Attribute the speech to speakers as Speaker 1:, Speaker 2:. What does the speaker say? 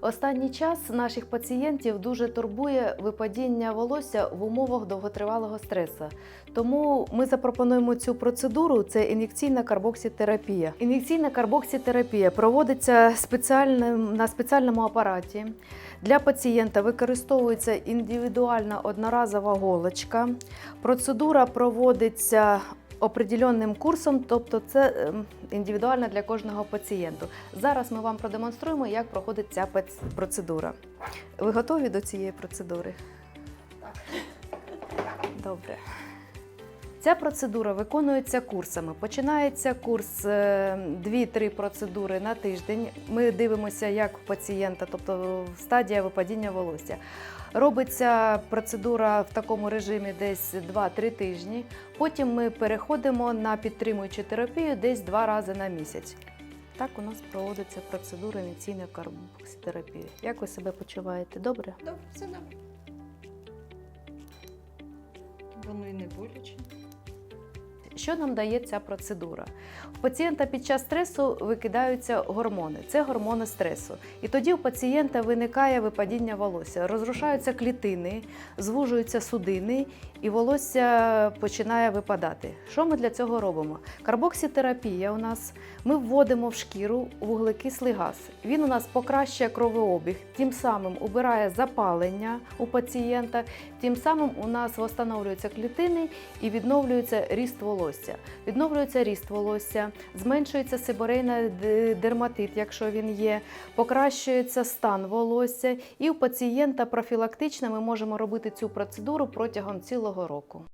Speaker 1: Останній час наших пацієнтів дуже турбує випадіння волосся в умовах довготривалого стресу. Тому ми запропонуємо цю процедуру. Це ін'єкційна карбоксітерапія. Ін'єкційна карбоксітерапія проводиться спеціальним на спеціальному апараті. Для пацієнта використовується індивідуальна одноразова голочка. Процедура проводиться определенним курсом, тобто це ем, індивідуально для кожного пацієнту. Зараз ми вам продемонструємо, як проходить ця процедура. Ви готові до цієї процедури? Добре. Ця процедура виконується курсами. Починається курс е, 2-3 процедури на тиждень. Ми дивимося, як у пацієнта, тобто стадія випадіння волосся. Робиться процедура в такому режимі десь 2-3 тижні. Потім ми переходимо на підтримуючу терапію десь два рази на місяць. Так у нас проводиться процедура ін'єкційної карбокситерапії. Як ви себе почуваєте? Добре?
Speaker 2: Добре, все добре. Воно і не боляче.
Speaker 1: Що нам дає ця процедура? У пацієнта під час стресу викидаються гормони. Це гормони стресу. І тоді у пацієнта виникає випадіння волосся, розрушаються клітини, звужуються судини, і волосся починає випадати. Що ми для цього робимо? Карбоксітерапія у нас ми вводимо в шкіру вуглекислий газ. Він у нас покращує кровообіг, тим самим убирає запалення у пацієнта, тим самим у нас встановлюються клітини і відновлюється ріст волосся. Відновлюється ріст волосся, зменшується сиборейна дерматит, якщо він є, покращується стан волосся, і у пацієнта профілактично ми можемо робити цю процедуру протягом цілого року.